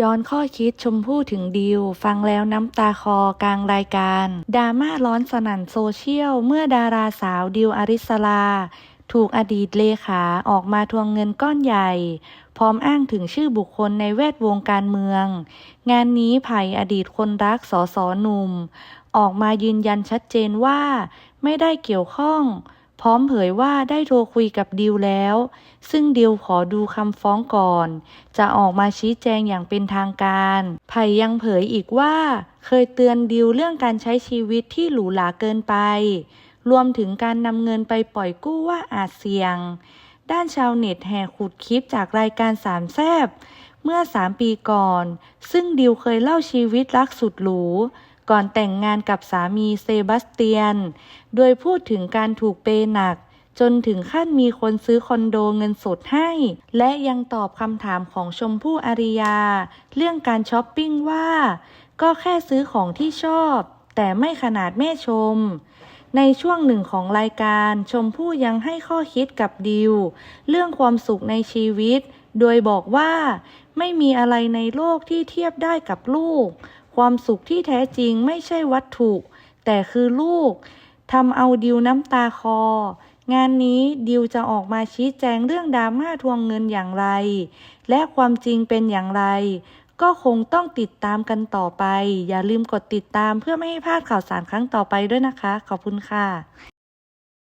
ย้อนข้อคิดชมพู่ถึงดิว ฟังแล้วน้ำตาคอกลางรายการดราม่าร้อนสนั่นโซเชียล เมื่อดาราสาวดิวอริสลา ถูกอดีตเลขาออกมาทวงเงินก้อนใหญ่ พร้อมอ้างถึงชื่อบุคคลในแวดวงการเมือง งานนี้ไผ่อดีตคนรักสอสอหนุ่ม ออกมายืนยันชัดเจนว่า ไม่ได้เกี่ยวข้อง พร้อมเผยว่าได้โทรคุยกับดิวแล้ว ซึ่งดิวขอดูคำฟ้องก่อน จะออกมาชี้แจงอย่างเป็นทางการไผ่ยังเผยอีกว่า เคยเตือนดิวเรื่องการใช้ชีวิตที่หรูหราเกินไป รวมถึงการนำเงินไปปล่อยกู้ว่าอาจเสี่ยง ด้านชาวเน็ตแห่ขุดคลิปจากรายการสามแซบเมื่อ 3 ปีก่อน ซึ่งดิวเคยเล่าชีวิตรักสุดหรู ก่อนแต่งงานกับสามีเซบาสเตียน โดยพูดถึงการถูกเปย์หนัก จนถึงขั้นมีคนซื้อคอนโดเงินสดให้ และยังตอบคำถามของชมพู่อาริยา เรื่องการช้อปปิ้งว่า ก็แค่ซื้อของที่ชอบ แต่ไม่ขนาดแม่ชมในช่วงหนึ่งของรายการชมพู่ยังให้ข้อคิดกับดิว เรื่องความสุขในชีวิต โดยบอกว่า ไม่มีอะไรในโลกที่เทียบได้กับลูก ความสุขที่แท้จริงไม่ใช่วัตถุ แต่คือลูกทำเอาดิวน้ำตาคอ งานนี้ดิวจะออกมาชี้แจงเรื่องดราม่าทวงเงินอย่างไร และความจริงเป็นอย่างไร ก็คงต้องติดตามกันต่อไป อย่าลืมกดติดตามเพื่อไม่ให้พลาดข่าวสารครั้งต่อไปด้วยนะคะ ขอบคุณค่ะ